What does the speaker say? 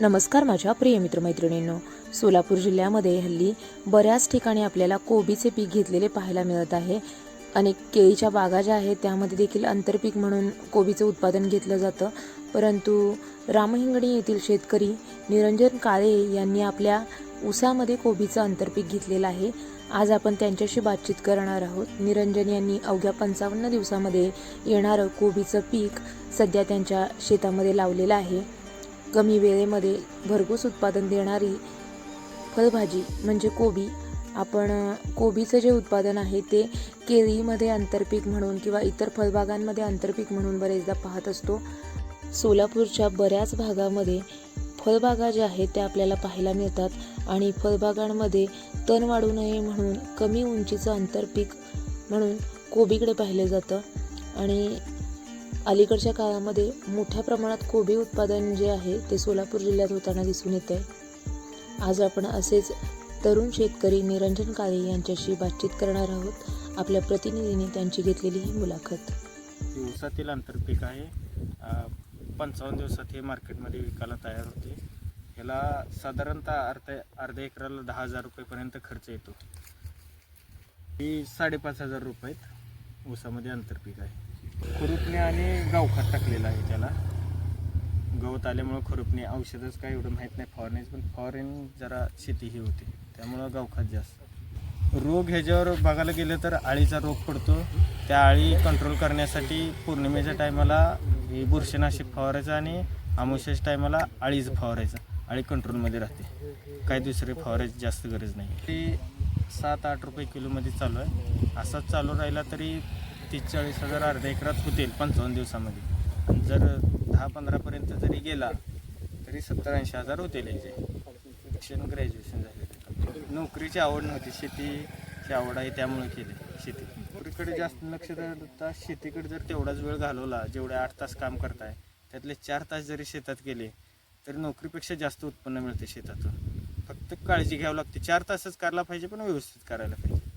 नमस्कार माझ्या प्रिय मित्रमैत्रिणींनो. सोलापूर जिल्ह्यामध्ये हल्ली बऱ्याच ठिकाणी आपल्याला कोबीचे पीक घेतलेले पाहायला मिळत आहे. अनेक केळीच्या बागा ज्या आहेत त्यामध्ये देखील आंतरपीक म्हणून कोबीचं उत्पादन घेतलं जातं. परंतु रामहिंगणी येथील शेतकरी निरंजन काळे यांनी आपल्या ऊसामध्ये कोबीचं आंतरपीक घेतलेलं आहे. आज आपण त्यांच्याशी बातचीत करणार आहोत. निरंजन यांनी अवघ्या पंचावन्न दिवसामध्ये येणारं कोबीचं पीक सध्या त्यांच्या शेतामध्ये लावलेलं आहे. कमी वेळेमध्ये भरघोस उत्पादन देणारी फळभाजी म्हणजे कोबी. आपण कोबीचं जे उत्पादन आहे ते केळीमध्ये आंतरपीक म्हणून किंवा इतर फळबागांमध्ये आंतरपीक म्हणून बरेचदा पाहत असतो. सोलापूरच्या बऱ्याच भागामध्ये फळबागा ज्या आहेत त्या आपल्याला पाहायला मिळतात आणि फळबागांमध्ये तण वाढू नये म्हणून कमी उंचीचं आंतरपीक म्हणून कोबीकडे पाहिलं जातं. आणि अलीकडच्या काळामध्ये मोठ्या प्रमाणात कोबी उत्पादन जे आहे ते सोलापूर जिल्ह्यात होताना दिसून येत आहे. आज आपण असेच तरुण शेतकरी निरंजन काळे यांच्याशी बातचीत करणार आहोत. आपल्या प्रतिनिधीने त्यांची घेतलेली ही मुलाखत. दिवसातील ऊसातील आंतरपीक आहे. पंचावन्न दिवसात हे मार्केटमध्ये विकायला तयार होते. ह्याला साधारणतः अर्ध्या अर्ध्या एकराला दहा हजार रुपयेपर्यंत खर्च येतो. ही साडेपाच हजार रुपयात ऊसामध्ये आंतरपीक आहे. खुरपणी आणि गावखात टाकलेलं आहे त्याला. गवत आल्यामुळं खुरपणी औषधच काय एवढं माहीत नाही फॉरेनच पण फवारणी जरा शेती ही होते. त्यामुळं गावखात जास्त. रोग ह्याच्यावर बघायला गेलं तर आळीचा रोग पडतो. त्या आळी कंट्रोल करण्यासाठी पौर्णिमेच्या टायमाला हे बुरशीनाशक फवारायचं आणि अमावस्याच्या टायमाला आळीचं फवारायचं. आळी कंट्रोलमध्ये राहते. काही दुसरे फवारायची जास्त गरज नाही. ते सात आठ रुपये किलोमध्ये चालू आहे. असाच चालू राहिला तरी तीस चाळीस हजार अर्ध्या एकरात होतील पंचावन्न दिवसामध्ये. आणि जर दहा पंधरापर्यंत जरी गेला तरी सत्तर ऐंशी हजार होतील याचे. शिक्षण ग्रॅज्युएशन झाले. नोकरीची आवड नव्हती. शेतीची आवड आहे त्यामुळे केली शेती. नोकरीकडे जास्त लक्ष देता शेतीकडे जर तेवढाच वेळ घालवला जेवढे आठ तास काम करताय त्यातले चार तास जरी शेतात गेले तरी नोकरीपेक्षा जास्त उत्पन्न मिळते शेतातून. फक्त काळजी घ्यावी लागते. चार तासच करायला पाहिजे पण व्यवस्थित करायला पाहिजे.